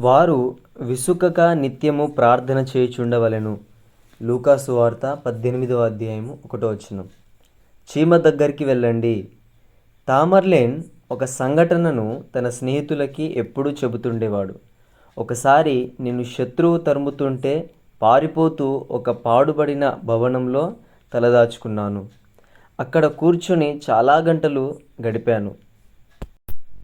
వారు విసుకక నిత్యము ప్రార్థన చేయుచుండవలెను. లూకాసు వార్త పద్దెనిమిదవ అధ్యాయము ఒకటో వచనం. చీమ దగ్గరికి వెళ్ళండి. తామర్లేన్ ఒక సంఘటనను తన స్నేహితులకి ఎప్పుడూ చెబుతుండేవాడు. ఒకసారి నేను శత్రువు తరుముతుంటే పారిపోతూ ఒక పాడుబడిన భవనంలో తలదాచుకున్నాను. అక్కడ కూర్చొని చాలా గంటలు గడిపాను.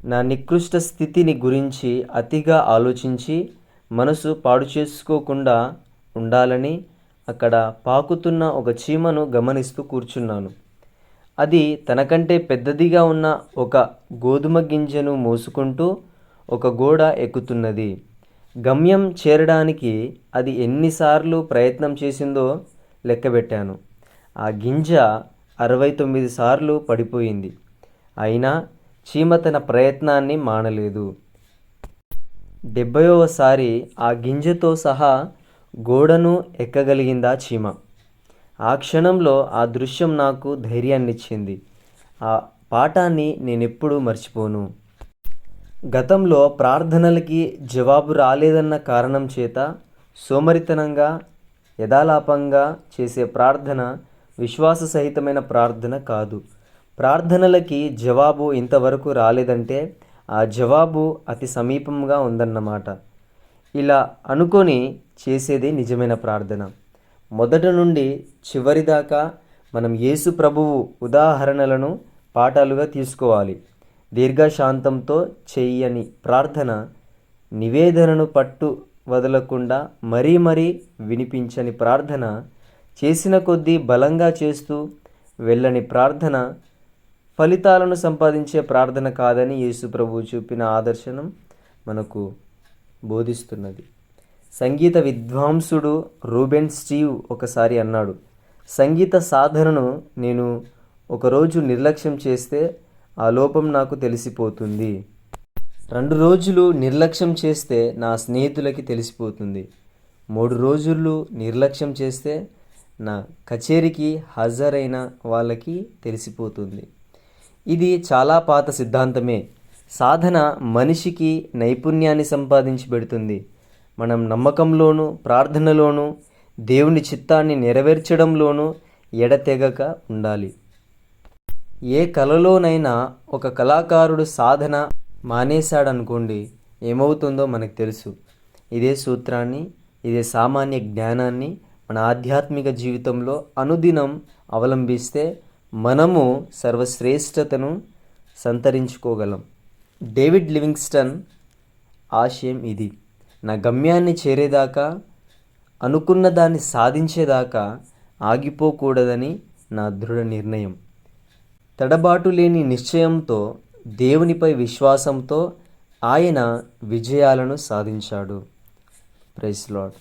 నా నికృష్ట స్థితిని గురించి అతిగా ఆలోచించి మనసు పాడు చేసుకోకుండా ఉండాలని అక్కడ పాకుతున్న ఒక చీమను గమనిస్తూ కూర్చున్నాను. అది తనకంటే పెద్దదిగా ఉన్న ఒక గోధుమ గింజను మోసుకుంటూ ఒక గోడ ఎక్కుతున్నది. గమ్యం చేరడానికి అది ఎన్నిసార్లు ప్రయత్నం చేసిందో లెక్కబెట్టాను. ఆ గింజ అరవై తొమ్మిది సార్లు పడిపోయింది. అయినా చీమ తన ప్రయత్నాన్ని మానలేదు. డెబ్బైవసారి ఆ గింజతో సహా గోడను ఎక్కగలిగిందా చీమ? ఆ క్షణంలో ఆ దృశ్యం నాకు ధైర్యాన్నిచ్చింది. ఆ పాఠాన్ని నేనెప్పుడూ మర్చిపోను. గతంలో ప్రార్థనలకి జవాబు రాలేదన్న కారణం చేత సోమరితనంగా యథాలాపంగా చేసే ప్రార్థన విశ్వాస సహితమైన ప్రార్థన కాదు. ప్రార్థనలకి జవాబు ఇంతవరకు రాలేదంటే ఆ జవాబు అతి సమీపంగా ఉందన్నమాట. ఇలా అనుకొని చేసేదే నిజమైన ప్రార్థన. మొదట నుండి చివరి దాకా మనం యేసు ప్రభువు ఉదాహరణలను పాఠాలుగా తీసుకోవాలి. దీర్ఘశాంతంతో చెయ్యని ప్రార్థన నివేదనను పట్టు వదలకుండా మరీ మరీ వినిపించని ప్రార్థన చేసిన కొద్దీ బలంగా చేస్తూ వెళ్ళని ప్రార్థన ఫలితాలను సంపాదించే ప్రార్థన కాదని యేసు ప్రభు చూపిన ఆదర్శనం మనకు బోధిస్తున్నది. సంగీత విద్వాంసుడు రూబెన్ స్టీవ్ ఒకసారి అన్నాడు సంగీత సాధనను నేను ఒకరోజు నిర్లక్ష్యం చేస్తే ఆ లోపం నాకు తెలిసిపోతుంది. రెండు రోజులు నిర్లక్ష్యం చేస్తే నా స్నేహితులకి తెలిసిపోతుంది. మూడు రోజులు నిర్లక్ష్యం చేస్తే నా కచేరీకి హాజరైన వాళ్ళకి తెలిసిపోతుంది. ఇది చాలా పాత సిద్ధాంతమే. సాధన మనిషికి నైపుణ్యాన్ని సంపాదించి పెడుతుంది. మనం నమ్మకంలోనూ ప్రార్థనలోనూ దేవుని చిత్తాన్ని నెరవేర్చడంలోనూ ఎడతెగక ఉండాలి. ఏ కళలోనైనా ఒక కళాకారుడు సాధన మానేశాడనుకోండి ఏమవుతుందో మనకు తెలుసు. ఇదే సూత్రాన్ని ఇదే సామాన్య జ్ఞానాన్ని మన ఆధ్యాత్మిక జీవితంలో అనుదినం అవలంబిస్తే మనము సర్వశ్రేష్టతను సంతరించుకోగలం. డేవిడ్ లివింగ్స్టన్ ఆశయం ఇది. నా గమ్యాన్ని చేరేదాకా అనుకున్న దాన్ని సాధించేదాకా ఆగిపోకూడదని నా దృఢ నిర్ణయం. తడబాటు లేని నిశ్చయంతో దేవునిపై విశ్వాసంతో ఆయన విజయాలను సాధించాడు. Price lord